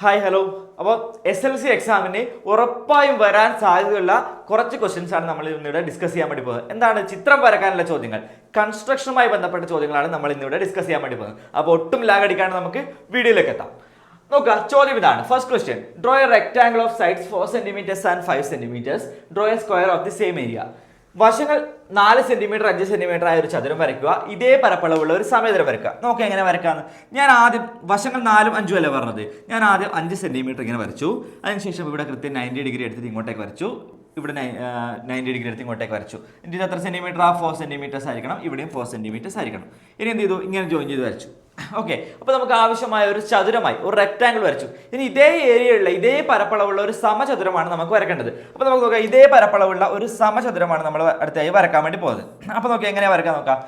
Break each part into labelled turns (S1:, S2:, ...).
S1: Hi hello അപ്പോൾ S L C എക്സാമിന് ഉറപ്പായും വരാൻ സാധ്യതയുള്ള കുറച്ച് ക്വസ്റ്റ്യൻസ് ആണ് നമ്മൾ ഇന്നിവിടെ ഡിസ്കസ് ചെയ്യാൻ വേണ്ടി പോകുന്നത്. എന്താണ് ചിത്രം വരക്കാനുള്ള ചോദ്യങ്ങൾ? കൺസ്ട്രക്ഷനുമായി ബന്ധപ്പെട്ട ചോദ്യങ്ങളാണ് നമ്മൾ ഇന്നിവിടെ ഡിസ്കസ് ചെയ്യാൻ വേണ്ടി പോകുന്നത്. അപ്പോൾ ഒട്ടും ലാഗ് അടിക്കാണ്ട് നമുക്ക് വീഡിയോയിലേക്ക് എത്താം. നോക്കുക ചോദ്യം ഇതാണ്. First question draw a rectangle of sides four centimetres and five centimetres draw a square of the same area വശങ്ങൾ നാല് സെന്റിമീറ്റർ അഞ്ച് സെന്റിമീറ്റർ ആയ ഒരു ചതുരം വരയ്ക്കുക. ഇതേ പരപ്പളവുള്ള ഒരു സമയതരം വരയ്ക്കുക. നോക്കി എങ്ങനെ വരക്കാന്ന് ഞാൻ ആദ്യം വശങ്ങൾ നാലും അഞ്ചും അല്ലേ പറഞ്ഞത്? ഞാൻ ആദ്യം അഞ്ച് സെന്റിമീറ്റർ ഇങ്ങനെ വരച്ചു. അതിനുശേഷം ഇവിടെ കൃത്യം നയന്റി ഡിഗ്രി എടുത്തിട്ട് ഇങ്ങോട്ടേക്ക് വരച്ചു. ഇവിടെ നയന്റി ഡിഗ്രി എടുത്ത് ഇങ്ങോട്ടേക്ക് വരച്ചു. എന്നിട്ട് ഇത് എത്ര സെന്റിമീറ്റർ ആ ഫോർ സെന്റിമീറ്റേഴ്സ് ആയിരിക്കണം. ഇവിടെയും ഫോർ സെന്റിമീറ്റേഴ്സ് ആയിരിക്കണം. ഇനി എന്ത് ചെയ്തു? ഇങ്ങനെ ജോയിൻ ചെയ്ത് വരച്ചു. ഓക്കെ അപ്പോൾ നമുക്ക് ആവശ്യമായ ഒരു ചതുരമായി ഒരു റെക്ടാങ്കിൾ വരച്ചു. ഇനി ഇതേ ഏരിയയുള്ള ഇതേ പരപ്പളവുള്ള ഒരു സമചതുരമാണ് നമുക്ക് വരക്കേണ്ടത്. അപ്പോൾ നമുക്ക് നോക്കാം ഇതേ പരപ്പളവുള്ള ഒരു സമചതുരമാണ് നമ്മൾ അടുത്തായി വരക്കാൻ വേണ്ടി പോകുന്നത്. അപ്പോൾ നോക്കാം എങ്ങനെയാ വരക്കാൻ നോക്കാം.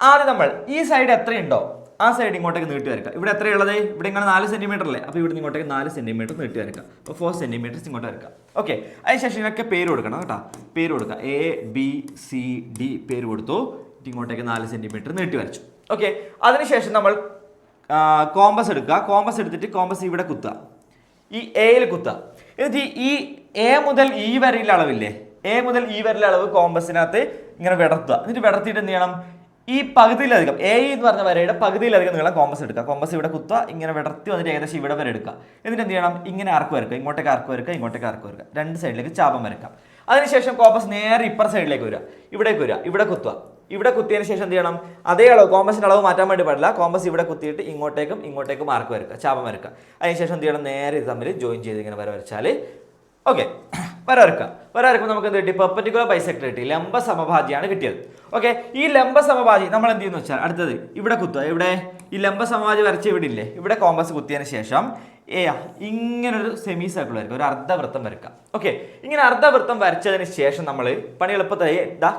S1: ആദ്യം നമ്മൾ ഈ സൈഡ് എത്രയുണ്ടോ ആ സൈഡ് ഇങ്ങോട്ടേക്ക് നീട്ടി വരക്കുക. ഇവിടെ എത്രയുള്ളത് ഇവിടെ ഇങ്ങനെ നാല് സെന്റിമീറ്റർ അല്ലേ? അപ്പോൾ ഇവിടെ ഇങ്ങോട്ടേക്ക് നാല് സെന്റിമീറ്റർ നീട്ടി വരക്കുക. അപ്പോൾ ഫോർ സെന്റിമീറ്റേഴ്സ് ഇങ്ങോട്ട് വരക്കുക. ഓക്കെ അതിനുശേഷം ഇതിനൊക്കെ പേര് കൊടുക്കണം കേട്ടോ. പേര് കൊടുക്കുക. എ ബി സി ഡി പേര് കൊടുത്തു. ഇങ്ങോട്ടേക്ക് നാല് സെന്റിമീറ്റർ നീട്ടി വരച്ചു. ഓക്കെ അതിനുശേഷം നമ്മൾ കോമ്പസ് എടുക്കുക. കോമ്പസ് എടുത്തിട്ട് കോമ്പസ് ഇവിടെ കുത്തുക. ഈ എയിൽ കുത്തുക. എന്നിട്ട് ഈ എ മുതൽ ഈ വരെയുള്ള അളവില്ലേ? എ മുതൽ ഈ വരെയുള്ള അളവ് കോമ്പസിനകത്ത് ഇങ്ങനെ വിടർത്തുക. എന്നിട്ട് വിടർത്തിയിട്ട് എന്ത് ചെയ്യണം? ഈ പകുതിയിലധികം എ എന്ന് പറഞ്ഞ വരയുടെ പകുതിയിലധികം നീളം കോമ്പസ് എടുക്കുക. കോമ്പസ് ഇവിടെ കുത്തുക ഇങ്ങനെ വിടർത്തി വന്നിട്ട് ഏകദേശം ഇവിടെ വരെ എടുക്കുക. എന്നിട്ട് എന്ത് ചെയ്യണം? ഇങ്ങനെ ആർക്ക് വരക്കുക. ഇങ്ങോട്ടേക്ക് ആർക്ക് വരക്കുക ഇങ്ങോട്ടേക്ക് ആർക്ക് വരക്കുക. രണ്ട് സൈഡിലേക്ക് ചാപം വരക്കാം അതിനുശേഷം കോമ്പസ് നേരെ ഇപ്പുറ സൈഡിലേക്ക് വരിക. ഇവിടേക്ക് വരിക. ഇവിടെ കുത്തുക. ഇവിടെ കുത്തിയതിന് ശേഷം എന്ത് ചെയ്യണം? അതേ അളവ് കോമ്പസിന്റെ അളവ് മാറ്റാൻ വേണ്ടി പാടില്ല. കോമ്പസ് ഇവിടെ കുത്തിയിട്ട് ഇങ്ങോട്ടേക്കും ഇങ്ങോട്ടേക്കും മാർക്ക് വരക്കുക ചാപം വരക്കുക. അതിനുശേഷം എന്ത് ചെയ്യണം? നേരെ തമ്മിൽ ജോയിൻ ചെയ്ത് ഇങ്ങനെ വര വരച്ചാൽ ഓക്കെ വര വരക്കുക വര വരക്കുമ്പോൾ നമുക്ക് എന്ത് കിട്ടി? പെർപ്പറ്റിക്കുലർ ബൈസെക്ടർ കിട്ടി. ലംബ സമഭാജിയാണ് കിട്ടിയത്. ഓക്കെ ഈ ലംബ സമഭാജി നമ്മൾ എന്ത് ചെയ്യുന്നു വെച്ചാൽ അടുത്തത് ഇവിടെ കുത്തുക. ഇവിടെ ഈ ലംബ സമഭാജി വരച്ച് ഇവിടെ ഇല്ലേ? ഇവിടെ കോമ്പസ് കുത്തിയതിന് ശേഷം ഏ ഇങ്ങനൊരു സെമി സർക്കിൾ വരയ്ക്കുക. ഒരു അർദ്ധവൃത്തം വരയ്ക്കുക. ഓക്കെ ഇങ്ങനെ അർദ്ധവൃത്തം വരച്ചതിന് ശേഷം നമ്മൾ പണി എളുപ്പത്തിൽ ഇതാ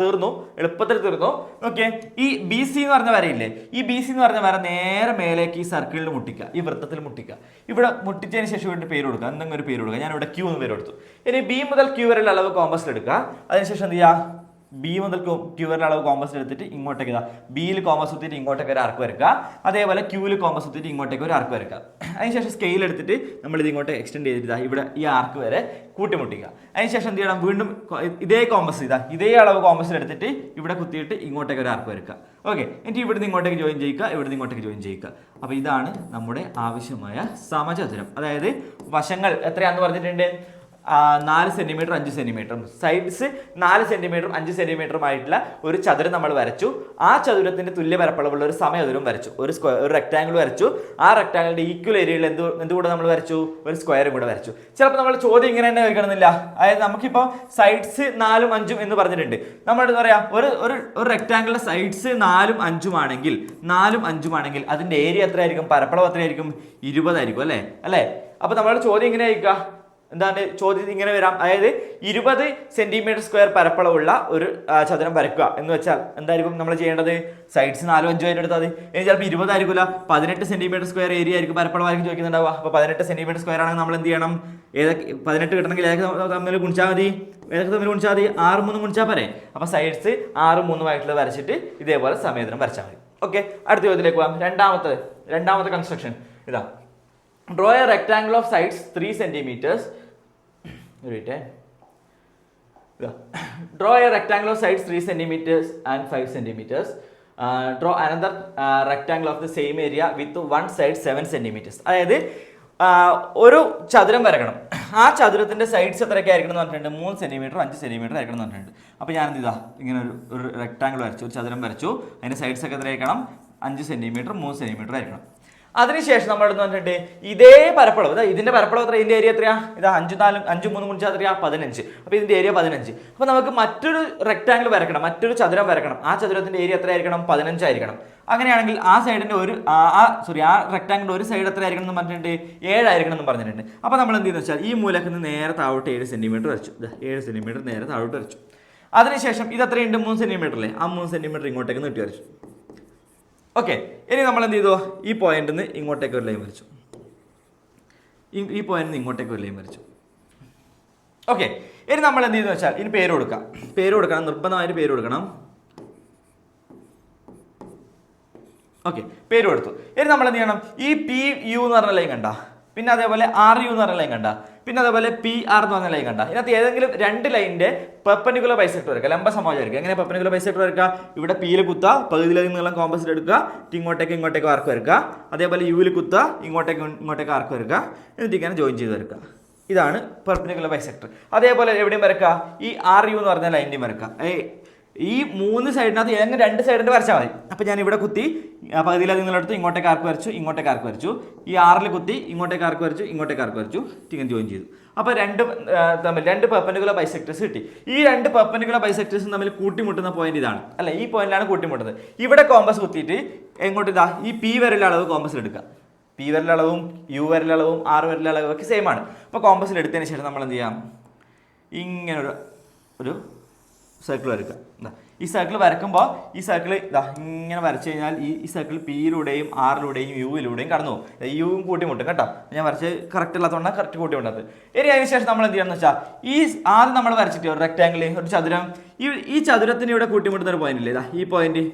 S1: തീർന്നു. എളുപ്പത്തിൽ തീർന്നു. ഓക്കെ ഈ ബി സി എന്ന് പറഞ്ഞ വരയില്ലേ? ഈ ബി സി എന്ന് പറഞ്ഞ വര നേരെ മേലേക്ക് ഈ സർക്കിളിൽ മുട്ടിക്കുക. ഈ വൃത്തത്തിൽ മുട്ടിക്കുക. ഇവിടെ മുട്ടിച്ചതിന് ശേഷം ഇവിടെ പേര് കൊടുക്കുക. എന്തെങ്കിലും ഒരു പേര് കൊടുക്കുക. ഞാൻ ഇവിടെ ക്യൂ എന്ന് പേര് കൊടുത്തു. ഇനി ബി മുതൽ ക്യൂ വരെയുള്ള അളവ് കോമ്പസിൽ എടുക്കുക. അതിനുശേഷം എന്ത് ചെയ്യുക? ബി മുതൽ ക്യൂ വരെ അളവ് കോമ്പസ് എടുത്തിട്ട് ഇങ്ങോട്ടേക്ക് ഇതാ. ബിയിൽ കോമ്പസ് കുത്തിയിട്ട് ഇങ്ങോട്ടേക്ക് ഒരു ആർക്ക് വരക്കുക അതേപോലെ ക്യൂവിൽ കോമ്പസ് കുത്തിയിട്ട് ഇങ്ങോട്ടേക്ക് ഒരു ആർക്ക് വരക്കുക അതിനുശേഷം സ്കെയിൽ എടുത്തിട്ട് നമ്മൾ ഇത് ഇങ്ങോട്ട് എക്സ്റ്റെൻഡ് ചെയ്തിട്ട് ഇതാ ഇവിടെ ഈ ആർക്ക് വരെ കൂട്ടിമുട്ടിക്കുക. അതിനുശേഷം എന്ത് ചെയ്യണം? വീണ്ടും ഇതേ കോമ്പസ് ഇതാ. ഇതേ അളവ് കോമ്പസിൽ എടുത്തിട്ട് ഇവിടെ കുത്തിയിട്ട് ഇങ്ങോട്ടേക്ക് ഒരു ആർക്ക് വരക്കുക ഓക്കെ എന്നിട്ട് ഇവിടുന്ന് ഇങ്ങോട്ടേക്ക് ജോയിൻ ചെയ്യുക. ഇവിടുന്ന് ഇങ്ങോട്ടേക്ക് ജോയിൻ ചെയ്യുക. അപ്പോൾ ഇതാണ് നമ്മുടെ ആവശ്യമായ സമചതുരം. അതായത് വശങ്ങൾ എത്രയാണെന്ന് പറഞ്ഞിട്ടുണ്ട്? നാല് സെന്റിമീറ്റർ അഞ്ച് സെന്റിമീറ്ററും സൈഡ്സ് നാല് സെന്റിമീറ്ററും അഞ്ച് സെന്റിമീറ്ററും ആയിട്ടുള്ള ഒരു ചതുരം നമ്മൾ വരച്ചു. ആ ചതുരത്തിന്റെ തുല്യ പരപ്പളവുള്ള ഒരു സമചതുരം വരച്ചു. ഒരു സ്ക്വയർ ഒരു റെക്റ്റാങ്കിൾ വരച്ചു. ആ റെക്റ്റാങ്കിളിന്റെ ഈക്വൽ ഏരിയയിൽ എന്ത് എന്തുകൂടെ നമ്മൾ വരച്ചു? ഒരു സ്ക്വയറും കൂടെ വരച്ചു. ചിലപ്പോൾ നമ്മൾ ചോദ്യം ഇങ്ങനെ തന്നെ കേൾക്കണമെന്നില്ല അതായത് നമുക്കിപ്പോൾ സൈഡ്സ് നാലും അഞ്ചും എന്ന് പറഞ്ഞിട്ടുണ്ട്. നമ്മൾ എന്താ പറയുക ഒരു ഒരു ഒരു റെക്റ്റാങ്കിളിന്റെ സൈഡ്സ് നാലും അഞ്ചും ആണെങ്കിൽ നാലും അഞ്ചും ആണെങ്കിൽ അതിന്റെ ഏരിയ എത്രയായിരിക്കും? പരപ്പളവ് എത്രയായിരിക്കും? ഇരുപതായിരിക്കും അല്ലേ? അല്ലേ? അപ്പോൾ നമ്മളുടെ ചോദ്യം ഇങ്ങനെ ആയിരിക്കുക എന്താണ് ചോദ്യം ഇങ്ങനെ വരാം. അതായത് ഇരുപത് സെന്റിമീറ്റർ സ്ക്വയർ പരപ്പളവുള്ള ഒരു ചതുരം വരക്കുക എന്ന് വെച്ചാൽ എന്തായിരിക്കും നമ്മൾ ചെയ്യേണ്ടത്? സൈഡ്സ് നാലോ അഞ്ചോ അതിന്റെ അടുത്ത് അത് ഇനി ചിലപ്പോൾ ഇരുപതായിരിക്കില്ല പതിനെട്ട് സെന്റിമീറ്റർ സ്ക്വയർ ഏരിയ ആയിരിക്കും പരപ്പളവായിരിക്കും ചോദിക്കുന്നുണ്ടാവുക. അപ്പോൾ പതിനെട്ട് സെന്റിമീറ്റർ സ്ക്വയർ ആണെങ്കിൽ നമ്മൾ എന്ത് ചെയ്യണം? ഏതൊക്കെ പതിനെട്ട് കിട്ടണമെങ്കിൽ ഏതൊക്കെ തമ്മിൽ- ഗുണിച്ചാൽ മതി? ഏതൊക്കെ തമ്മിൽ ഗുണിച്ചാൽ മതി? ആറ് മൂന്ന് ഗുണിച്ചാൽ പോരെ. അപ്പോൾ സൈഡ്സ് ആറ് മൂന്നുമായിട്ടുള്ള വരച്ചിട്ട് ഇതേപോലെ സമയത്തിനും വരച്ചാൽ മതി. ഓക്കെ അടുത്ത ചോദ്യത്തിലേക്ക് പോകാം. രണ്ടാമത്തെ രണ്ടാമത്തെ കൺസ്ട്രക്ഷൻ ഇതാ. Draw a rectangle of sides 3 centimeters. Wait eh yeah. draw a rectangle of sides 3 centimetres and 5 rectangle of draw another area with one side 7 centimeters. അതായത് ഒരു ചതുരം വരക്കണം. ആ ചതുരത്തിന്റെ സൈഡ്സ് എത്രയൊക്കെ ആയിരിക്കണം എന്ന് പറഞ്ഞിട്ടുണ്ട്? മൂന്ന് സെന്റിമീറ്റർ അഞ്ച് സെന്റിമീറ്റർ ആയിരിക്കണം എന്ന് പറഞ്ഞിട്ടുണ്ട്. അപ്പോൾ ഞാൻ എന്ത് ചെയ്താ? ഇങ്ങനെ ഒരു ഒരു റെക്ടാങ്കിൾ വരച്ചു ഒരു ചതുരം വരച്ചു. അതിന്റെ സൈഡ്സ് ഒക്കെ എത്രയായിരിക്കണം? അഞ്ച് സെന്റിമീറ്റർ മൂന്ന് സെന്റിമീറ്റർ ആയിരിക്കണം. അതിനുശേഷം നമ്മൾ എടുത്ത് വന്നിട്ട് ഇതേ പരപ്പളവ്. ഇതാ ഇതിന്റെ പരപ്പളവ് എത്ര ഇതിന്റെ ഏരിയ എത്രയാ? ഇതാ അഞ്ച് നാലും അഞ്ച് മൂന്ന് മുഞ്ചാ എത്രയാ? പതിനഞ്ച്. അപ്പൊ ഇതിന്റെ ഏരിയ പതിനഞ്ച്. അപ്പൊ നമുക്ക് മറ്റൊരു റെക്ടാങ്കിൾ വരക്കണം മറ്റൊരു ചതുരം വരക്കണം ആ ചതുരത്തിന്റെ ഏരിയ എത്രയായിരിക്കണം? പതിനഞ്ചായിരിക്കണം അങ്ങനെയാണെങ്കിൽ ആ സൈഡിന്റെ ഒരു ആ സോറി ആ റെക്ടാങ്കിളിന്റെ ഒരു സൈഡ് എത്ര ആയിരിക്കണം എന്ന് പറഞ്ഞിട്ടുണ്ട്? ഏഴായിരിക്കണം എന്ന് പറഞ്ഞിട്ടുണ്ട്. അപ്പൊ നമ്മൾ എന്ത് ചെയ്യുന്നത് വെച്ചാൽ ഈ മൂലക്ക് നേരെ താഴോട്ട് ഏഴ് സെന്റിമീറ്റർ വരച്ചു. ഏഴ് സെന്റിമീറ്റർ നേരെ താഴോട്ട് വരച്ചു. അതിനുശേഷം ഇത് എത്രയുണ്ട്? മൂന്ന് സെന്റിമീറ്റർ അല്ലേ? ആ മൂന്ന് സെന്റിമീറ്റർ ഇങ്ങോട്ടേക്ക് നീട്ടി വരച്ചു. ഓക്കെ ഇനി നമ്മൾ എന്ത് ചെയ്തു? ഈ പോയിന്റിൽ നിന്ന് ഇങ്ങോട്ടേക്ക് ഒരു ലൈൻ വരച്ചു. ഈ പോയിന്റിൽ നിന്ന് ഇങ്ങോട്ടേക്ക് ഒരു ലൈൻ വരച്ചു. ഓക്കെ ഇനി നമ്മൾ എന്ത് ചെയ്യുന്നു വെച്ചാൽ ഇനി പേര് കൊടുക്കാം. പേര് കൊടുക്കണം നിർബന്ധമായിട്ട് പേര് കൊടുക്കണം. ഓക്കെ പേര് കൊടുത്തു. ഇനി നമ്മൾ എന്ത് ചെയ്യണം? ഈ പി യു എന്ന് പറഞ്ഞ ലൈൻ കണ്ട? പിന്നെ അതേപോലെ ആർ യു എന്ന് പറഞ്ഞ ലൈൻ കണ്ട. പിന്നെ അതേപോലെ പി ആർ എന്ന് പറഞ്ഞ ലൈൻ കണ്ട. ഇതിനകത്ത് ഏതെങ്കിലും രണ്ട് ലൈനിന്റെ പെർപ്പനിക്കുലർ ബൈസെക്ടർ വരക്കുക ലംബ സമാജം വരയ്ക്കുക എങ്ങനെ പെർപ്പനിക്കുലർ ബൈസെക്ടർ വരക്കുക ഇവിടെ പിയിൽ കുത്തുക പകുതിയിലധികം നീളം കോമ്പസിൽ എടുക്കുക ഇങ്ങോട്ടേക്ക് ഇങ്ങോട്ടേക്ക് ആർക്ക് വരക്കുക അതേപോലെ യുവിൽ കുത്തുക ഇങ്ങോട്ടേക്ക് ഇങ്ങോട്ടേക്ക് ആർക്ക് വരക്കുക എന്നിട്ട് ഇങ്ങനെ ജോയിൻ ചെയ്ത് വരക്കുക ഇതാണ് പെർപ്പനിക്കുലർ ബൈസെക്ടർ അതേപോലെ എവിടെയും വരക്കുക ഈ ആർ യു എന്ന് പറഞ്ഞ ലൈനിന്റെയും വരക്കുക ഈ മൂന്ന് സൈഡിനകത്ത് ഏതെങ്കിലും രണ്ട് സൈഡിന്റെ വരച്ചാൽ മതി. അപ്പോൾ ഞാൻ ഇവിടെ കുത്തി ആ പകുതിയിലധികം നിങ്ങളെടുത്ത് ഇങ്ങോട്ടേക്ക് ആർക്ക് വരച്ചു ഇങ്ങോട്ടേക്ക് ആർക്ക് വരച്ചു. ഈ ആറിൽ കുത്തി ഇങ്ങോട്ടേക്ക് ആർക്ക് വരച്ചു ഇങ്ങോട്ടേക്ക് ആർക്ക് വരച്ചു ഇങ്ങനെ ജോയിൻ ചെയ്തു. അപ്പോൾ രണ്ട് തമ്മിൽ രണ്ട് പെർപ്പൻഡിക്കുലർ ബൈസെക്ടേഴ്സ് കിട്ടി. ഈ രണ്ട് പെർപ്പൻഡിക്കുലർ ബൈസെക്ടേഴ്സും തമ്മിൽ കൂട്ടിമുട്ടുന്ന പോയിന്റ് ഇതാണ്. അല്ല ഈ പോയിന്റിലാണ് കൂട്ടിമുട്ടുന്നത്. ഇവിടെ കോമ്പസ് കുത്തിയിട്ട് എങ്ങോട്ട് ഇതാ ഈ പി വരെയുള്ള അളവ് കോമ്പസിൽ എടുക്കുക. പി വരലളവും യു വരലളവും ആർ വരലളവും ഒക്കെ സെയിം ആണ്. അപ്പോൾ കോമ്പസിൽ എടുത്തതിന് ശേഷം നമ്മൾ എന്ത് ചെയ്യാം? ഇങ്ങനെ ഒരു ഒരു സർക്കിൾ വരയ്ക്കുക. ഇതാ ഈ സർക്കിൾ വരക്കുമ്പോൾ ഈ സർക്കിൾ ഇതാ ഇങ്ങനെ വരച്ചു കഴിഞ്ഞാൽ ഈ ഈ സർക്കിൾ പിയിലൂടെയും ആറിലൂടെയും യുവിലൂടെയും കടന്നു പോകും. യുവും കൂട്ടിമുട്ടും കേട്ടോ. ഞാൻ വരച്ച് കറക്റ്റ് അല്ലാത്തതുകൊണ്ട് കറക്റ്റ് കൂട്ടിമുട്ടത് ഇനി അതിന് ശേഷം നമ്മൾ എന്ത് ചെയ്യണമെന്ന് വെച്ചാൽ ഈ ആദ്യം നമ്മൾ വരച്ചിട്ട് ഒരു റെക്ടാങ്കിൾ ഒരു ചതുരം ഈ ഈ ചതുരത്തിന് ഇവിടെ കൂട്ടിമുട്ടുന്ന ഒരു പോയിന്റ് ഇല്ലേ ഇതാ ഈ പോയിന്റ്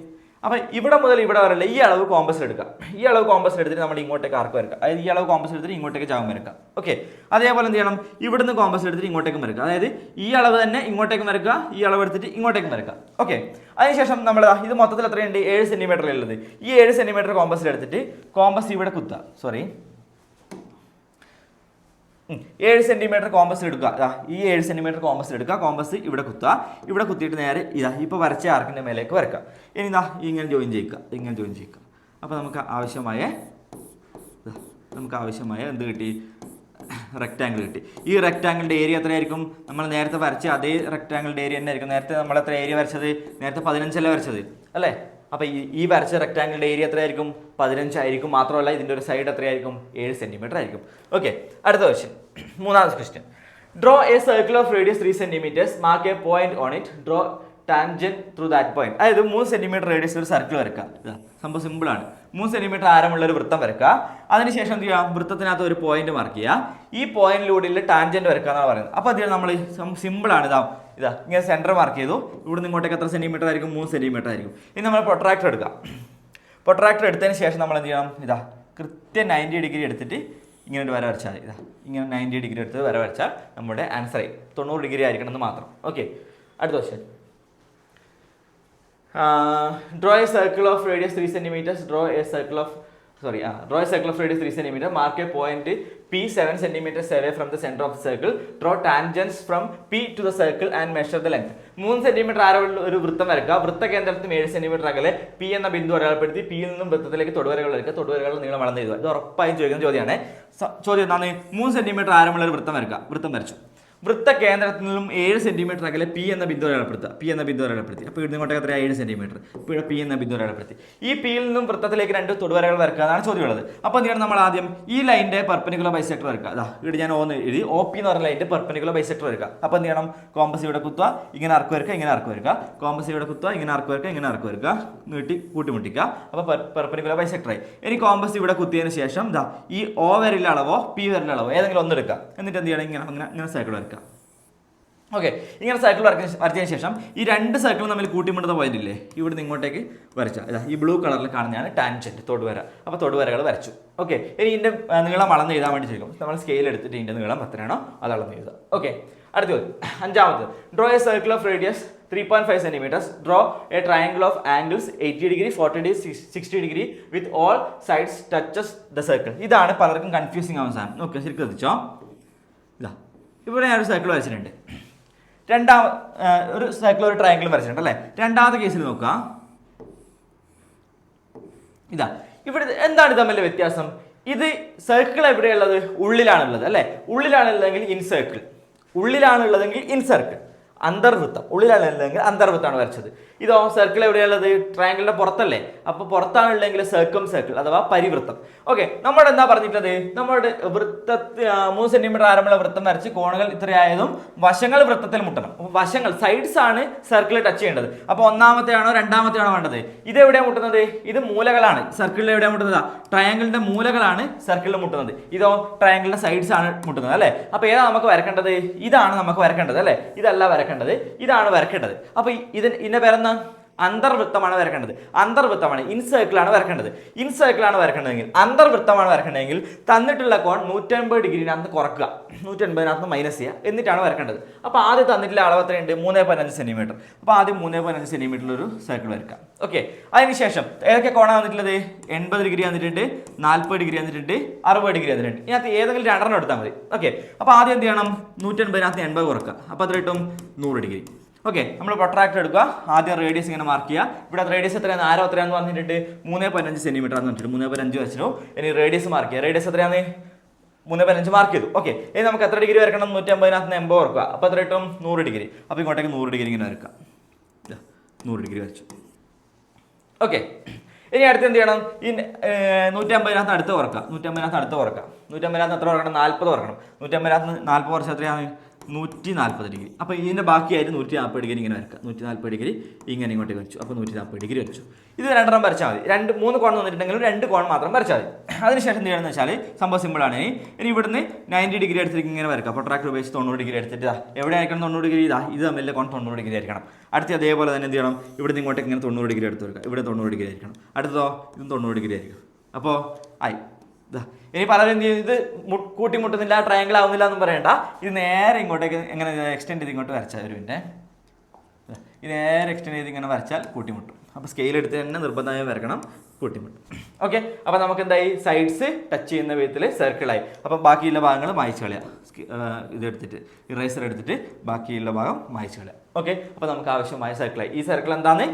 S1: അപ്പം ഇവിടെ മുതൽ ഇവിടെ വരല്ല ഈ അളവ് കോമ്പസ് എടുക്കുക ഈ അളവ് കോമ്പസ് എടുത്തിട്ട് നമ്മൾ ഇങ്ങോട്ടേക്ക് ആർക്ക് വരക്കുക അതായത് ഈ അളവ് കോമ്പസ് എടുത്തിട്ട് ഇങ്ങോട്ടേക്ക് ചാവും വരക്കുക ഓക്കെ അതേപോലെ എന്ത് ചെയ്യണം? ഇവിടുന്ന് കോമ്പസ് എടുത്തിട്ട് ഇങ്ങോട്ടേക്കും വരക്കുക അതായത് ഈ അളവ് തന്നെ ഇങ്ങോട്ടേക്ക് വരക്കുക ഈ അളവ് എടുത്തിട്ട് ഇങ്ങോട്ടേക്ക് വരക്കുക ഓക്കെ അതിനുശേഷം നമ്മൾ ഇത് മൊത്തത്തിൽ എത്രയുണ്ട് ഏഴ് സെന്റിമീറ്റർ ഉള്ളത്. ഈ ഏഴ് സെന്റിമീറ്റർ കോമ്പസിൽ എടുത്തിട്ട് കോമ്പസ് ഇവിടെ കുത്തുക. സോറി. ഏഴ് സെന്റിമീറ്റർ കോമ്പസ് എടുക്കുക. ഇതാ ഈ ഏഴ് സെന്റിമീറ്റർ കോമ്പസ് എടുക്കുക. കോമ്പസ് ഇവിടെ കുത്തുക. ഇവിടെ കുത്തിയിട്ട് നേരെ ഇതാ ഇപ്പോൾ വരച്ച ആർക്കിന്റെ മേലേക്ക് വരക്കുക. ഇനി ഇതാ ഇങ്ങനെ ജോയിൻ ചെയ്യുക. ഇങ്ങനെ ജോയിൻ ചെയ്യുക. അപ്പോൾ നമുക്ക് ആവശ്യമായ നമുക്ക് ആവശ്യമായ എന്ത് കിട്ടി? റെക്റ്റാങ്കിൾ കിട്ടി. ഈ റെക്റ്റാങ്കിളിന്റെ ഏരിയ എത്രയായിരിക്കും? നമ്മൾ നേരത്തെ വരച്ച അതേ റെക്റ്റാങ്കിളിന്റെ ഏരിയ തന്നെ ആയിരിക്കും നേരത്തെ നമ്മൾ എത്ര ഏരിയ വരച്ചത്? നേരത്തെ പതിനഞ്ചല്ലേ വരച്ചത്? അല്ലേ? അപ്പോൾ ഈ ഈ വരച്ച റെക്റ്റാങ്കിളിന്റെ ഏരിയ എത്രയായിരിക്കും? പതിനഞ്ചായിരിക്കും. മാത്രമല്ല ഇതിന്റെ ഒരു സൈഡ് എത്രയായിരിക്കും? ഏഴ് സെന്റിമീറ്റർ ആയിരിക്കും. ഓക്കെ അടുത്ത ക്വസ്റ്റ്യൻ മൂന്നാമത്തെ question draw a circle of radius three centimetres mark a point on it draw tangent through that point അതായത് മൂന്ന് സെന്റിമീറ്റർ റേഡിയസ് ഒരു സർക്കിൾ വരക്കുക സംഭവം സിമ്പിൾ ആണ്. മൂന്ന് സെന്റിമീറ്റർ ആരമുള്ള ഒരു വൃത്തം വരക്കുക അതിനുശേഷം എന്ത് ചെയ്യുക? വൃത്തത്തിനകത്ത് ഒരു പോയിന്റ് മാർക്ക് ചെയ്യുക. ഈ പോയിന്റിലൂടെ ടാൻജന്റ് വരക്കുക എന്നാണ് പറയുന്നത്. അപ്പോൾ അതിൽ നമ്മൾ സിമ്പിൾ ആണ്. ഇതാ ഇതാ ഇങ്ങനെ സെന്റർ മാർക്ക് ചെയ്തു. ഇവിടുന്ന് ഇങ്ങോട്ടേക്ക് എത്ര സെന്റിമീറ്റർ ആയിരിക്കും? മൂന്ന് സെന്റിമീറ്റർ ആയിരിക്കും. ഇനി നമ്മൾ പ്രൊട്രാക്ടർ എടുക്കുക. പ്രൊട്രാക്ടർ എടുത്തതിന് ശേഷം നമ്മൾ എന്ത് ചെയ്യണം? ഇതാ കൃത്യം നയന്റി ഡിഗ്രി എടുത്തിട്ട് ഇങ്ങനെ ഒരു വര വരച്ചാൽ ഇതാ ഇങ്ങനെ നയന്റി ഡിഗ്രി എടുത്ത് വര വരച്ചാൽ നമ്മുടെ ആൻസർ ആയി. തൊണ്ണൂറ് ഡിഗ്രി ആയിരിക്കണം എന്ന് മാത്രം. ഓക്കെ അടുത്ത question draw a circle of radius 3 centimeters draw a circle of sorry uh, draw a circle of radius 3 centimeter mark a point p 7 centimeters away from the center of the circle draw tangents from p to the circle and measure the length മൂന്ന് centimetre ആരമുള്ള ഒരു വൃത്തം വരക്കുക വൃത്ത കേന്ദ്രത്തിന് ഏഴ് centimetre അകലെ P എന്ന ബിന്ദു അടയാളപ്പെടുത്തി പി യിൽ നിന്നും വൃത്തത്തിലേക്ക് തൊടുവരകൾ വരക്കുക തൊടുവരകൾ നീളം വളർന്നു ഇത് ഉറപ്പായും ചോദിക്കുന്ന ചോദ്യമാണ് ചോദ്യം എന്താണ് മൂന്ന് സെന്റിമീറ്റർ ആരമുള്ള ഒരു വൃത്തം വരക്കുക വൃത്തം വരച്ചു വൃത്ത കേന്ദ്രത്തിൽ നിന്നും ഏഴ് സെന്റിമീറ്റർ അകലെ പി എന്ന ബിന്ദു അടയാളപ്പെടുത്തുക പി എന്ന ബിന്ദു അടയാളപ്പെടുത്തി അപ്പോൾ ഇവിടുന്ന് ഇങ്ങോട്ടേക്ക് എത്ര ഏഴ് സെന്റിമീറ്റർ ഇപ്പോൾ പി എന്ന ബിന്ദു അടയാളപ്പെടുത്തി ഈ പിയിൽ നിന്നും വൃത്തത്തിലേക്ക് രണ്ട് തൊടുവരകൾ വരക്കുക എന്നാണ് ചോദ്യമുള്ളത്. അപ്പോൾ എന്താണ് നമ്മൾ ആദ്യം ഈ ലൈന്റെ പെർപ്പനിക്കുലർ ബൈസെക്ടർ വരക്കുക. അതാ ഇവിടെ ഞാൻ ഓന്ന് എഴുതി. ഒ പി എന്ന് പറഞ്ഞ ലൈന്റെ പെർപ്പനിക്കുലർ ബൈസെക്ടർ വരക്കുക. അപ്പോൾ എന്ത് ചെയ്യണം? കോമ്പസ് ഇവിടെ കുത്തുക ഇങ്ങനെ ആർക്ക് വരക്കുക ഇങ്ങനെ ആർക്ക് വരക്കുക. കോമ്പസ് ഇവിടെ കുത്തുക ഇങ്ങനെ ആർക്ക് വരക്കുക ഇങ്ങനെ ആർക്ക് വരക്കുക. നീട്ടി കൂട്ടിമുട്ടിക്കുക. അപ്പോൾ പെർപ്പനിക്കുലർ ബൈസെക്ടർ ആയി. ഇനി കോമ്പസ് ഇവിടെ കുത്തിയതിന് ശേഷം ഇതാ ഈ ഒ വരലിലെ അളവോ പി വരലിലെ അളവോ ഏതെങ്കിലും ഒന്ന് എടുക്കുക. എന്നിട്ട് എന്ത് ചെയ്യണം? ഇങ്ങനെ അങ്ങനെ ഇങ്ങനെ സൈക്കിൾ വരക്കുക. ഓക്കെ ഇങ്ങനെ സർക്കിൾ വരച്ച വരച്ചതിന് ശേഷം ഈ രണ്ട് സൈക്കിളും തമ്മിൽ കൂട്ടിമുട്ടുന്ന പോയിന്റ് ഇല്ലേ? ഇവിടുന്ന് ഇങ്ങോട്ടേക്ക് വരച്ച. ഇതാ ഈ ബ്ലൂ കളറിൽ കാണുന്നതാണ് ടാൻജന്റ് തൊടുവര. അപ്പോൾ തൊടുവരകൾ വരച്ചു. ഓക്കെ ഇനി ഇതിന്റെ നീളം അളന്ന് എഴുതാൻ വേണ്ടി ചോദിക്കും. നമ്മൾ സ്കെയിൽ എടുത്തിട്ട് ഇതിന്റെ നീളം എത്രയാണോ അത് അളന്ന് എഴുതുക ഓക്കെ അടുത്ത ചോദ്യം. അഞ്ചാമത് draw a circle of radius three point five centimetres draw a triangle of angles eighty degree forty degree sixty degree with all sides touches the circle ഇതാണ് പലർക്കും കൺഫ്യൂസിങ് ആവുന്ന സാധനം. ഓക്കെ ശരിക്കും ശ്രദ്ധിച്ചോ? ഇതാ ഇവിടെ ഞാനൊരു സർക്കിൾ വരച്ചിട്ടുണ്ട്. രണ്ടാമ ഒരു സൈക്കിൾ ഒരു ട്രയാങ്കിൾ വരച്ചിട്ടുണ്ട് അല്ലേ? രണ്ടാമത്തെ കേസിൽ നോക്കുക. ഇതാ ഇവിടെ എന്താണ് തമ്മിലെ വ്യത്യാസം? ഇത് സർക്കിൾ എവിടെയുള്ളത്? ഉള്ളിലാണുള്ളത് അല്ലേ? ഉള്ളിലാണുള്ളതെങ്കിൽ ഇൻ സർക്കിൾ ഉള്ളിലാണുള്ളതെങ്കിൽ ഇൻ സർക്കിൾ അന്തർവൃത്തം. ഉള്ളിലാണുള്ളതെങ്കിൽ അന്തർവൃത്തമാണ് വരച്ചത്. ഇതോ സർക്കിൾ എവിടെയുള്ളത് ട്രയാങ്കിളിന്റെ പുറത്തല്ലേ? അപ്പോൾ പുറത്താണുള്ളതെങ്കിൽ സർക്കം സർക്കിൾ അഥവാ പരിവൃത്തം. ഓക്കെ നമ്മൾ എന്താ പറഞ്ഞിട്ടുള്ളത് നമ്മുടെ വൃത്തത്തിൽ മൂന്ന് സെന്റിമീറ്റർ ആരമുള്ള വൃത്തം വരച്ച് കോണുകൾ ഇത്രയായതും വശങ്ങൾ വൃത്തത്തിൽ മുട്ടണം. അപ്പോൾ വശങ്ങൾ സൈഡ്സ് ആണ് സർക്കിൾ ടച്ച് ചെയ്യേണ്ടത്. അപ്പോൾ ഒന്നാമത്തെ ആണോ രണ്ടാമത്തെ ആണോ വേണ്ടത്? ഇത് എവിടെയാണ് മുട്ടുന്നത്? ഇത് മൂലകളാണ്. സർക്കിളിൽ എവിടെയാണ് മുട്ടുന്നത്? ട്രയാങ്കിളിന്റെ മൂലകളാണ് സർക്കിളിൽ മുട്ടുന്നത്. ഇതോ ട്രയാങ്കിളിന്റെ സൈഡ്സ് ആണ് മുട്ടുന്നത് അല്ലേ? അപ്പോൾ ഏതാ നമുക്ക് വരക്കേണ്ടത്? ഇതാണ് നമുക്ക് വരക്കേണ്ടത് അല്ലേ? ഇതല്ല വരക്കേണ്ടത്. ഇതാണ് വരക്കേണ്ടത്. അപ്പോൾ ഇത് ഇതിന്റെ പേരെന്താ അന്തർവൃത്തമാണ് വരക്കേണ്ടത്. അന്തർവൃത്തമാണ്. ഇൻ സർക്കിളാണ് വരക്കേണ്ടത്. ഇൻ സർക്കിളാണ് വരക്കേണ്ടതെങ്കിൽ അന്തർവൃത്തമാണ് വരക്കേണ്ടതെങ്കിൽ തന്നിട്ടുള്ള കോൺ നൂറ്റൻപത് ഡിഗ്രിനകത്ത് കുറക്കുക. നൂറ്റൻപതിനകത്ത് മൈനസ് ചെയ്യുക. എന്നിട്ടാണ് വരക്കേണ്ടത്. അപ്പോൾ ആദ്യം തന്നിട്ടുള്ള അളവ് എത്രയുണ്ട്? മൂന്ന് പതിനഞ്ച് സെന്റിമീറ്റർ അപ്പോൾ ആദ്യം മൂന്ന് പതിനഞ്ച് സെന്റിമീറ്ററിൽ ഒരു സർക്കിൾ വരക്കാം ഓക്കെ അതിനുശേഷം ഏതൊക്കെ കോണാണ് വന്നിട്ടുള്ളത്? എൺപത് ഡിഗ്രി വന്നിട്ടുണ്ട് നാൽപ്പത് ഡിഗ്രി വന്നിട്ടുണ്ട് അറുപത് ഡിഗ്രി വന്നിട്ടുണ്ട്. ഇതിനകത്ത് ഏതെങ്കിലും രണ്ടെണ്ണം എടുത്താൽ മതി. ഓക്കെ അപ്പോൾ ആദ്യം എന്ത് ചെയ്യണം? നൂറ്റൻപതിനകത്ത് എൺപത് കുറക്കുക. അപ്പോൾ അത്ര കിട്ടും? നൂറ് ഡിഗ്രി. ഓക്കെ നമ്മൾ പ്രൊട്രാക്ടർ എടുക്കുക. ആദ്യം റേഡിയസ് ഇങ്ങനെ മാർക്ക് ചെയ്യുക. ഇവിടെ റേഡിയസ് എത്രയാണ് ആരോ എത്രയാണെന്ന് പറഞ്ഞിട്ടുണ്ട്? മൂന്ന് പതിനഞ്ച് സെന്റിമീറ്റർ എന്ന് പറഞ്ഞിട്ട് മൂന്ന് പതിനഞ്ച് വെച്ചിരുന്നു. ഇനി റേഡിയസ് മാർക്ക് ചെയ്യുക. റേഡിയസ് എത്രയാണ് മൂന്ന് പതിനഞ്ച് മാർക്ക് ചെയ്തു. ഓക്കെ ഇനി നമുക്ക് എത്ര ഡിഗ്രി വരക്കണം? നൂറ്റമ്പതിനകത്ത് നിന്ന് എൺപത് ഓർക്കുക. അപ്പോൾ എത്ര കിട്ടും? നൂറ് ഡിഗ്രി അപ്പോൾ ഇങ്ങോട്ടേക്ക് നൂറ് ഡിഗ്രി ഇങ്ങനെ വരക്കാം ഇതാ, നൂറ് ഡിഗ്രി വരച്ചു. ഓക്കെ ഇനി അടുത്ത് എന്ത് ചെയ്യണം? ഈ നൂറ്റമ്പതിനകത്ത് അടുത്ത് കുറക്കാം നൂറ്റമ്പതിനകത്ത് അടുത്ത് കുറക്കാം നൂറ്റമ്പതിനകത്ത് എത്ര വറക്കണം നാൽപ്പത് കുറക്കണം നൂറ്റമ്പതിനകത്ത് നാൽപ്പത് വർഷം എത്രയാണ്? നൂറ്റി നാൽപ്പത് ഡിഗ്രി. അപ്പോൾ ഇതിന്റെ ബാക്കിയായിട്ട് നൂറ്റി നാൽപ്പത് ഡിഗ്രി ഇങ്ങനെ വരക്കുക നൂറ്റി നാൽപ്പത് ഡിഗ്രി ഇങ്ങനെ ഇങ്ങോട്ട് വെച്ചു അപ്പോൾ നൂറ്റി നാൽപ്പത് ഡിഗ്രി വെച്ചു ഇത് രണ്ടെണ്ണം വരച്ചാൽ മതി. രണ്ട് മൂന്ന് കോൺ വന്നിട്ടുണ്ടെങ്കിലും രണ്ട് കോൺ മാത്രം വരച്ചാൽ മതി. അതിനുശേഷം എന്ത് ചെയ്യണമെന്ന് വെച്ചാൽ സംഭവം സിമ്പിളാണ് ഇനി ഇനി ഇവിടുന്ന് നയന്റി ഡിഗ്രി എടുത്തിട്ട് ഇങ്ങനെ വരക്കുക അപ്പോൾ ട്രാക്ടർ ഉപയോഗിച്ച് തൊണ്ണൂറ് ഡിഗ്രി എടുത്തിട്ട് ഇതാ എവിടെ ആയിരിക്കണം തൊണ്ണൂറ് ഡിഗ്രി? ഇതാ ഇത് തമ്മിലെ കോൺ തൊണ്ണൂറ് ഡിഗ്രി ആയിരിക്കണം. അടുത്ത് അതേപോലെ തന്നെ എന്ത് ചെയ്യണം? ഇവിടുന്ന് ഇങ്ങോട്ട് ഇങ്ങനെ തൊണ്ണൂറ് ഡിഗ്രി എടുത്ത് വെക്കുക ഇവിടെ തൊണ്ണൂറ് ഡിഗ്രി ആയിരിക്കണം. അടുത്തതോ ഇതും തൊണ്ണൂറ് ഡിഗ്രി ആയിരിക്കും അപ്പോൾ ആയി. ഇതാ ഇനി പലരും എന്ത് ചെയ്യും? ഇത് കൂട്ടിമുട്ടുന്നില്ല ട്രയാങ്കിൾ ആവുന്നില്ല എന്നും പറയണ്ട. ഇത് നേരെ ഇങ്ങോട്ടേക്ക് എങ്ങനെ എക്സ്റ്റെൻഡ് ചെയ്ത് ഇങ്ങോട്ട് വരച്ചാൽ ഒരു ഇത് നേരെ എക്സ്റ്റെൻഡ് ചെയ്ത് ഇങ്ങനെ വരച്ചാൽ കൂട്ടിമുട്ടും. അപ്പോൾ സ്കെയിൽ എടുത്ത് തന്നെ നിർബന്ധമായും വരക്കണം കൂട്ടിമുട്ടും. ഓക്കെ അപ്പോൾ നമുക്ക് എന്തായി? സൈഡ്സ് ടച്ച് ചെയ്യുന്ന വിധത്തിൽ സർക്കിളായി അപ്പോൾ ബാക്കിയുള്ള ഭാഗങ്ങൾ മായ്ച്ചു കളയാം. ഇതെടുത്തിട്ട് ഇറേസർ എടുത്തിട്ട് ബാക്കിയുള്ള ഭാഗം മായ്ച്ചു കളയാം. ഓക്കെ അപ്പോൾ നമുക്ക് ആവശ്യമായ സർക്കിളായി ഈ സർക്കിൾ എന്താണ്?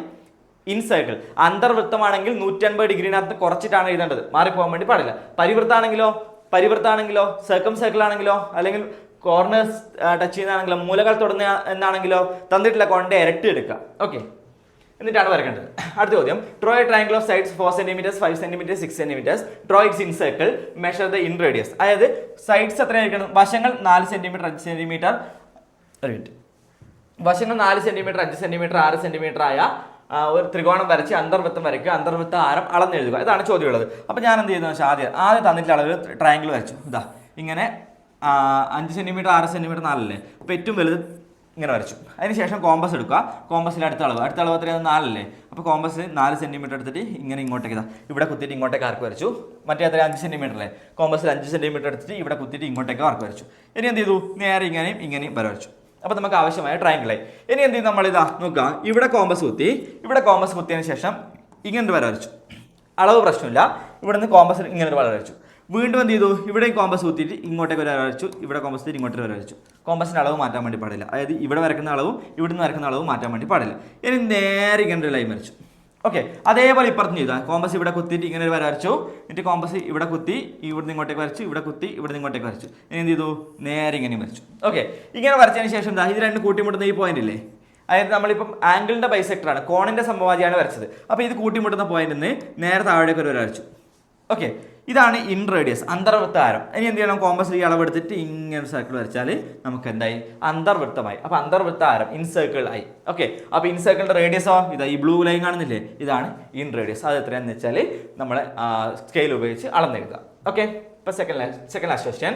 S1: ഇൻ സർക്കിൾ അന്തർവൃത്തമാണെങ്കിൽ നൂറ്റൻപത് ഡിഗ്രിനകത്ത് കുറച്ചിട്ടാണ് എഴുതേണ്ടത്. മാറിപ്പോകാൻ വേണ്ടി പാടില്ല. പരിവൃത്താണെങ്കിലോ? പരിവൃത്താണെങ്കിലോ? സർക്കം സർക്കിൾ ആണെങ്കിലോ? അല്ലെങ്കിൽ കോർണേഴ്സ് ടച്ച് ചെയ്യുന്നതാണെങ്കിലോ? മൂലകൾ തൊടുന്ന എന്നാണെങ്കിലോ? തന്നിട്ടുള്ള കോണിന്റെ ഇരട്ടി എടുക്കുക. ഓക്കെ എന്നിട്ടാണ് വരക്കേണ്ടത്. അടുത്ത ചോദ്യം. ട്രോയ triangle of sides four centimetres five centimetres six centimetres draw its incircle measure the inradius അതായത് സൈഡ്സ് എത്രയായിരിക്കണം? വശങ്ങൾ നാല് സെന്റിമീറ്റർ അഞ്ച് സെന്റിമീറ്റർ വശങ്ങൾ നാല് സെന്റിമീറ്റർ അഞ്ച് സെന്റിമീറ്റർ ആറ് സെന്റിമീറ്റർ ആയ ഒരു ത്രികോണം വരച്ച് അന്തർവൃത്തം വരയ്ക്കുക അന്തർവൃത്ത ആരം അളന്നെഴുതുക. ഇതാണ് ചോദ്യമുള്ളത്. അപ്പോൾ ഞാൻ എന്ത് ചെയ്യുന്നത് വെച്ചാൽ ആദ്യം ആദ്യം തന്നിട്ടുള്ള അളവിൽ ട്രയാങ്കിൾ വരച്ചു. ഇതാ ഇങ്ങനെ അഞ്ച് സെന്റിമീറ്റർ ആറ് സെന്റിമീറ്റർ നാലല്ലേ? അപ്പോൾ ഏറ്റവും വലുത് ഇങ്ങനെ വരച്ചു. അതിനുശേഷം കോമ്പസ് എടുക്കുക. കോമ്പസിൽ അടുത്ത അളവ്. അടുത്ത അളവ് എത്രയാണ് നാലല്ലേ? അപ്പോൾ കോമ്പസ് നാല് സെന്റിമീറ്റർ എടുത്തിട്ട് ഇങ്ങനെ ഇങ്ങോട്ടേക്ക് ഇതാ. ഇവിടെ കുത്തിയിട്ട് ഇങ്ങോട്ടേക്ക് ആർക്ക് വരച്ചു. മറ്റേ അത്ര അഞ്ച് സെന്റിമീറ്റർ അല്ലേ? കോമ്പസിൽ അഞ്ച് സെന്റിമീറ്റർ എടുത്തിട്ട് ഇവിടെ കുത്തിയിട്ട് ഇങ്ങോട്ടേക്ക് ആർക്ക് വരച്ചു. ഇനി എന്ത് ചെയ്തു? നേരെ ഇങ്ങനെയും ഇങ്ങനെയും വര വരച്ചു. അപ്പോൾ നമുക്ക് ആവശ്യമായ ട്രയാങ്കിളായി ഇനി എന്ത് ചെയ്യും ഇതാ നോക്കുക. ഇവിടെ കോമ്പസ് കുത്തി ഇവിടെ കോമ്പസ് കുത്തിയതിന് ശേഷം ഇങ്ങനെ വര വരച്ചു. അളവ് പ്രശ്നമില്ല. ഇവിടെ നിന്ന് കോമ്പസ് ഇങ്ങനെ ഒരു വര വരച്ചു. വീണ്ടും എന്ത് ചെയ്തു? ഇവിടെയും കോമ്പസ് കുത്തിയിട്ട് ഇങ്ങോട്ടേക്ക് ഒരു വര വരച്ചു. ഇവിടെ കോമ്പസ് കുത്തിയിട്ട് ഇങ്ങോട്ടൊരു വര വരച്ചു. കോമ്പസിന്റെ അളവ് മാറ്റാൻ വേണ്ടി പാടില്ല. അതായത് ഇവിടെ വരക്കുന്ന അളവും ഇവിടുന്ന് വരക്കുന്ന അളവും മാറ്റാൻ വേണ്ടി പാടില്ല. ഇനി നേരെ ഇങ്ങനെ ഒരു ലൈൻ വരച്ചു. ഓക്കെ അതേപോലെ ഇപ്പുറത്ത് ചെയ്താൽ കോമ്പസ് ഇവിടെ കുത്തിയിട്ട് ഇങ്ങനെ ഒരു വര വരച്ചു. എന്നിട്ട് കോമ്പസ് ഇവിടെ കുത്തി ഇവിടുന്ന് ഇങ്ങോട്ടേക്ക് വരച്ചു ഇവിടെ കുത്തി ഇവിടുന്ന് ഇങ്ങോട്ടേക്ക് വരച്ചു. ഇനി എന്ത് ചെയ്തു? നേരെ ഇങ്ങനെ വരച്ചു. ഓക്കെ ഇങ്ങനെ വരച്ചതിന് ശേഷം ദാ ഇത് രണ്ട് കൂട്ടിമുട്ടുന്ന ഈ പോയിന്റ് ഇല്ലേ? അതായത് നമ്മളിപ്പം ആംഗിളിന്റെ ബൈസെക്ടറാണ് കോണിന്റെ സമവാദിയാണ് വരച്ചത്. അപ്പോൾ ഇത് കൂട്ടിമുട്ടുന്ന പോയിന്റിൽ നിന്ന് നേരെ താഴേക്ക് ഒരു വര വരച്ചു. ഓക്കെ ഇതാണ് ഇൻ റേഡിയസ് അന്തർവൃത്താരം ഇനി എന്ത് ചെയ്യണം? കോമ്പസ് ഈ അളവെടുത്തിട്ട് ഇങ്ങനെ സർക്കിൾ വരച്ചാൽ നമുക്ക് എന്തായി അന്തർവൃത്തമായി. അപ്പോൾ അന്തർവൃത്താരം ഇൻ സർക്കിൾ ആയി ഓക്കെ അപ്പോൾ ഇൻ സർക്കിളിന്റെ റേഡിയസോ ഇതാ ഈ ബ്ലൂ ലൈൻ കാണുന്നില്ലേ? ഇതാണ് ഇൻ റേഡിയസ് അത് എത്രയാണെന്ന് വെച്ചാൽ നമ്മളെ സ്കെയിൽ ഉപയോഗിച്ച് അളന്നെഴുതുക. ഓക്കെ ഇപ്പൊ സെക്കൻഡ് സെക്കൻഡ് ലാസ്റ്റ് ക്വസ്റ്റ്യൻ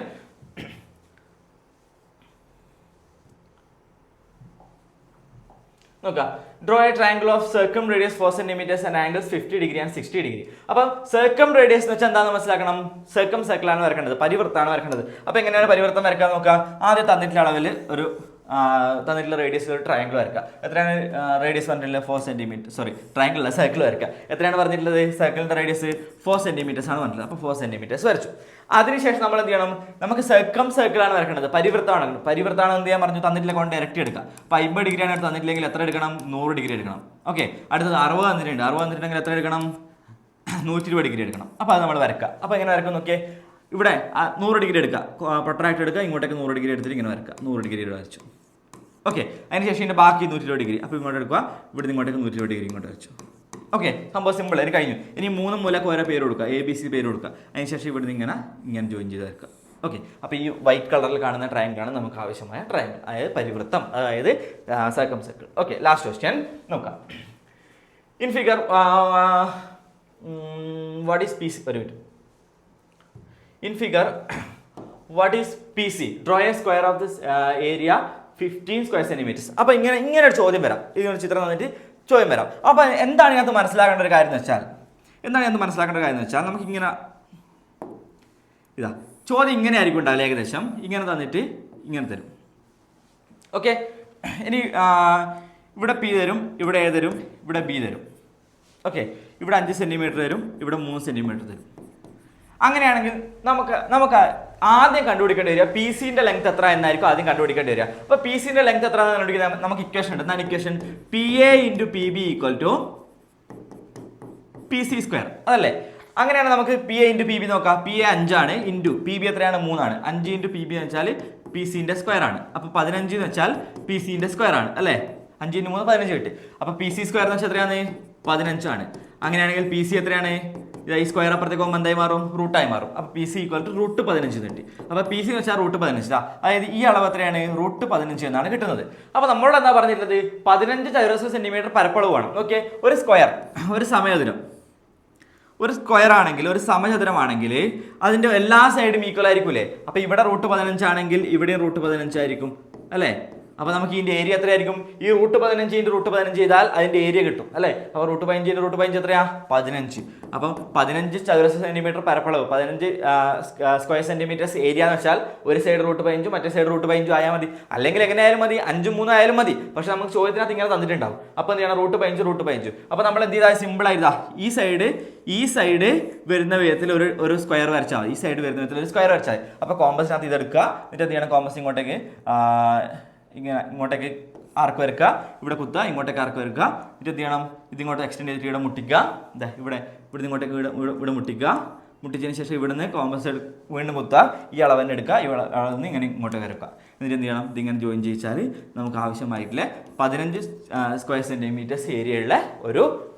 S1: നോക്കാം. Draw a triangle of circumradius four centimetres and angles fifty degree and sixty degree അപ്പം സർക്കം റേഡിയസ് എന്ന് വെച്ചാൽ എന്താണെന്ന് മനസ്സിലാക്കണം? സർക്കം സർക്കിളാണ് വരക്കേണ്ടത്. പരിവൃത്താണ് വരക്കേണ്ടത്. അപ്പോൾ എങ്ങനെയാണ് പരിവർത്തനം വരക്കാൻ നോക്കുക ആദ്യം തന്നിട്ടുള്ള അളവിൽ ഒരു തന്നിട്ടുള്ള റേഡിയസ് ഒരു ട്രയാങ്കിൾ വരക്കുക എത്രയാണ് റേഡിയസ് പറഞ്ഞിട്ടുള്ളത് ഫോർ സെന്റിമീറ്റർ സോറി ട്രയാങ്കിൾ അല്ല സർക്കിൾ വരക്കുക എത്രയാണ് പറഞ്ഞിട്ടുള്ളത്? സർക്കിളിന്റെ റേഡിയസ് ഫോർ സെന്റിമീറ്റേഴ്സ് ആണ് പറഞ്ഞിട്ടുള്ളത്. അപ്പോൾ ഫോർ സെന്റിമീറ്റേഴ്സ് വരച്ചു. അതിനുശേഷം നമ്മൾ എന്ത് ചെയ്യണം? നമുക്ക് സർക്കം സർക്കിളാണ് വരക്കേണ്ടത്. പരിവൃത്തമാണ് പരിവൃത്താണ് എന്ത് ചെയ്യാൻ പറഞ്ഞു? തന്നിട്ടില്ല കൊണ്ട് ഇരട്ടി എടുക്കുക. അപ്പോൾ അമ്പത് ഡിഗ്രിയാണ് തന്നിട്ടില്ലെങ്കിൽ എത്ര എടുക്കണം? നൂറ് ഡിഗ്രി എടുക്കണം. ഓക്കെ അടുത്തത് അറുപത് തന്നിട്ടുണ്ട്. അറുപത് തന്നിട്ടുണ്ടെങ്കിൽ എത്ര എടുക്കണം? നൂറ്റി ഇരുപത് ഡിഗ്രി എടുക്കണം. അപ്പോൾ അത് നമ്മൾ വരക്കുക അപ്പോൾ എങ്ങനെ വരക്കും നോക്കിയേ. ഇവിടെ നൂറ് ഡിഗ്രി എടുക്കുക. പ്രൊട്രാക്ട് എടുക്കുക ഇങ്ങോട്ടേക്ക് നൂറ് ഡിഗ്രി എടുത്തിട്ട് ഇങ്ങനെ വരക്കുക. നൂറ് ഡിഗ്രി ഇവിടെ വരച്ചു. ഓക്കെ അതിനുശേഷം ഇതിന്റെ ബാക്കി നൂറ്റി ഇരുപത് ഡിഗ്രി. അപ്പോൾ ഇങ്ങോട്ട് എടുക്കുക ഇവിടെ ഇങ്ങോട്ടേക്ക് നൂറ്റി ഇരുപത് ഡിഗ്രി ഇങ്ങോട്ട് വരച്ചു. ഓക്കെ സംഭവം സിമ്പിൾ അതിന് കഴിഞ്ഞു. ഇനി മൂന്ന് മൂലക്ക് ഓരോ പേര് കൊടുക്കുക. എ ബി സി പേര് കൊടുക്കുക. അതിനുശേഷം ഇവിടുന്ന് ഇങ്ങനെ ഇങ്ങനെ ജോയിൻ ചെയ്ത് വരക്കുക. ഓക്കെ അപ്പോൾ ഈ വൈറ്റ് കളറിൽ കാണുന്ന ട്രയാങ്കിളാണ് നമുക്ക് ആവശ്യമായ ട്രയാങ്കിൾ അതായത് പരിവൃത്തം അതായത് circumcircle okay last question നോക്കാം. In figure what is PS ഒരു minute In figure, what is PC? Draw a square of this uh, area 15 square centimeters. അപ്പോൾ ഇങ്ങനെ ഇങ്ങനെ ഒരു ചോദ്യം വരാം. ഇങ്ങനെ ചിത്രം തന്നിട്ട് ചോദ്യം വരാം. അപ്പോൾ എന്താണ് ഇതിനകത്ത് മനസ്സിലാക്കേണ്ട ഒരു കാര്യം എന്ന് വെച്ചാൽ എന്താണ് ഇതിനകത്ത് മനസ്സിലാക്കേണ്ട കാര്യം എന്ന് വെച്ചാൽ നമുക്കിങ്ങനെ ഇതാ ചോദ്യം ഇങ്ങനെ ആയിരിക്കും ഉണ്ടാവില്ല ഏകദേശം? ഇങ്ങനെ തന്നിട്ട് ഇങ്ങനെ തരും. ഓക്കെ ഇനി ഇവിടെ പി തരും ഇവിടെ എ തരും ഇവിടെ ബി തരും. ഓക്കെ ഇവിടെ അഞ്ച് സെന്റിമീറ്റർ തരും ഇവിടെ മൂന്ന് സെന്റിമീറ്റർ തരും. അങ്ങനെയാണെങ്കിൽ നമുക്ക് നമുക്ക് ആദ്യം കണ്ടുപിടിക്കേണ്ടി വരിക. പി സിന്റെ ലെങ്ത് എത്ര എന്നായിരിക്കും ആദ്യം കണ്ടുപിടിക്കേണ്ടി വരിക. അപ്പോൾ പി സിന്റെ ലെങ്ത് എത്ര കണ്ടുപിടിക്കാൻ നമുക്ക് ഇക്വേഷൻ ഉണ്ട്. എന്നാണ് equation P A into P B equal to P C square അതല്ലേ? അങ്ങനെയാണ് നമുക്ക് P A into P B നോക്കാം. പി എ അഞ്ചാണ് ഇന്റു പി ബി എത്രയാണ്? മൂന്നാണ്. അഞ്ച് ഇന്റു പി ബി എന്ന് വെച്ചാൽ പി സിന്റെ സ്ക്വയർ ആണ്. അപ്പോൾ പതിനഞ്ച് എന്ന് വെച്ചാൽ പി സിന്റെ സ്ക്വയർ ആണ് അല്ലേ? അഞ്ച് ഇന്റു മൂന്ന് പതിനഞ്ച് കിട്ടി. അപ്പോൾ പി സി സ്ക്വയർ എന്ന് വെച്ചാൽ എത്രയാണ്? പതിനഞ്ചാണ്. അങ്ങനെയാണെങ്കിൽ പി സി എത്രയാണ്? ഈ സ്ക്വയർ അപ്പുറത്തേക്ക് പോകുമ്പോൾ എന്തായി മാറും? റൂട്ടായി മാറും. അപ്പോൾ P C equal to root പതിനഞ്ച് കിട്ടി. അപ്പോൾ പി സി എന്ന് വെച്ചാൽ റൂട്ട് പതിനഞ്ച്. അതായത് ഈ അളവ് എത്രയാണ്? റൂട്ട് പതിനഞ്ച് എന്നാണ് കിട്ടുന്നത്. അപ്പോൾ നമ്മളോട് എന്താ പറഞ്ഞിട്ടുള്ളത് പതിനഞ്ച് ചതുരശ്ര സെന്റിമീറ്റർ പരപ്പളവ് വേണം ഓക്കെ ഒരു സ്ക്വയർ ഒരു സമയത്തിനും ഒരു സ്ക്വയർ ആണെങ്കിൽ ഒരു സമചതുരമാണെങ്കിൽ അതിന്റെ എല്ലാ സൈഡും ഈക്വൽ ആയിരിക്കൂലേ? അപ്പോൾ ഇവിടെ റൂട്ട് പതിനഞ്ചാണെങ്കിൽ ഇവിടെയും റൂട്ട് പതിനഞ്ചായിരിക്കും അല്ലേ? അപ്പൊ നമുക്ക് ഇതിന്റെ ഏരിയ എത്രയായിരിക്കും? ഈ റൂട്ട് പതിനഞ്ച് ഇന്റു റൂട്ട് പതിനഞ്ച് ചെയ്താൽ അതിന്റെ ഏരിയ കിട്ടും അല്ലേ? അപ്പോൾ റൂട്ട് പതിനഞ്ച് റൂട്ട് പതിനഞ്ച് എത്രയാ? പതിനഞ്ച്. അപ്പം പതിനഞ്ച് ചതുരശ്ര സെന്റിമീറ്റർ പരപ്പളവ് പതിനഞ്ച് സ്ക്വയർ സെന്റിമീറ്റേഴ്സ് ഏരിയ എന്ന് വെച്ചാൽ ഒരു സൈഡ് റൂട്ട് പതിനഞ്ചും മറ്റേ സൈഡ് റൂട്ട് പതിനഞ്ചും ആയാൽ മതി. അല്ലെങ്കിൽ എങ്ങനെയായാലും മതി അഞ്ചും മൂന്നും ആയാലും മതി. പക്ഷേ നമുക്ക് ചോദ്യത്തിനകത്ത് ഇങ്ങനെ തന്നിട്ടുണ്ടാവും. അപ്പോൾ എന്ത് ചെയ്യണം? റൂട്ട് പതിനഞ്ച് റൂട്ട് പതിനഞ്ച്. അപ്പോൾ നമ്മൾ എന്ത് ചെയ്താൽ സിമ്പിൾ ആയിരുന്നാ ഈ സൈഡ് ഈ സൈഡ് വരുന്ന വിധത്തിൽ ഒരു ഒരു സ്ക്വയർ വരച്ചാൽ മതി. ഈ സൈഡ് വരുന്ന വിധത്തിൽ ഒരു സ്ക്വയർ വരച്ചാൽ അപ്പോൾ കോമ്പസിനകത്ത് ഇതെടുക്കുക. എന്നിട്ട് എന്ത് ചെയ്യണം? കോമ്പസ് ഇങ്ങോട്ടേക്ക് ഇങ്ങനെ ഇങ്ങോട്ടേക്ക് ആർക്ക് വരക്കുക ഇവിടെ കുത്തുക ഇങ്ങോട്ടേക്ക് ആർക്ക് വരക്കുക എന്നിട്ട് എന്ത് ചെയ്യണം? ഇതിങ്ങോട്ട് എക്സ്റ്റെൻഡ് ചെയ്തിട്ട് ഇവിടെ മുട്ടിക്കുക. ഇതാ ഇവിടെ ഇവിടെ ഇങ്ങോട്ടേക്ക് ഇവിടെ ഇവിടെ- മുട്ടിക്കുക. മുട്ടിച്ചതിന് ശേഷം ഇവിടുന്ന് കോമ്പസ് വീണ്ടും കുത്തുക. ഈ അളവന്നെ എടുക്കുക. ഈ അളവ് നിന്ന് ഇങ്ങനെ ഇങ്ങോട്ട് വരക്കുക എന്നിട്ട് എന്ത് ചെയ്യണം? ഇതിങ്ങനെ ജോയിൻ ചെയ്യിച്ചാൽ നമുക്ക് ആവശ്യമായിട്ടുള്ള പതിനഞ്ച് സ്ക്വയർ സെന്റിമീറ്റേഴ്സ് ഏരിയയുള്ള ഒരു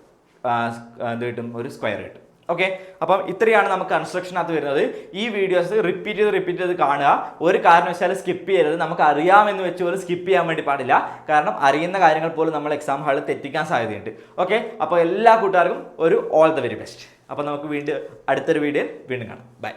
S1: ഇത് കിട്ടും? ഒരു സ്ക്വയർ കിട്ടും. ഓക്കെ അപ്പം ഇത്രയാണ് നമുക്ക് കൺസ്ട്രക്ഷനകത്ത് വരുന്നത്. ഈ വീഡിയോസ് റിപ്പീറ്റ് ചെയ്ത് റിപ്പീറ്റ് ചെയ്ത് കാണുക. ഒരു കാരണവശാലും സ്കിപ്പ് ചെയ്യരുത്. നമുക്ക് അറിയാമെന്ന് വെച്ച് പോലും സ്കിപ്പ് ചെയ്യാൻ വേണ്ടി പാടില്ല. കാരണം അറിയുന്ന കാര്യങ്ങൾ പോലും നമ്മൾ എക്സാം ഹാളിൽ തെറ്റിക്കാൻ സാധ്യതയുണ്ട്. ഓക്കെ അപ്പോൾ എല്ലാ കൂട്ടുകാർക്കും ഒരു ഓൾ ദ വെരി ബെസ്റ്റ് അപ്പോൾ നമുക്ക് വീണ്ടും അടുത്തൊരു വീഡിയോ വീണ്ടും കാണാം. ബൈ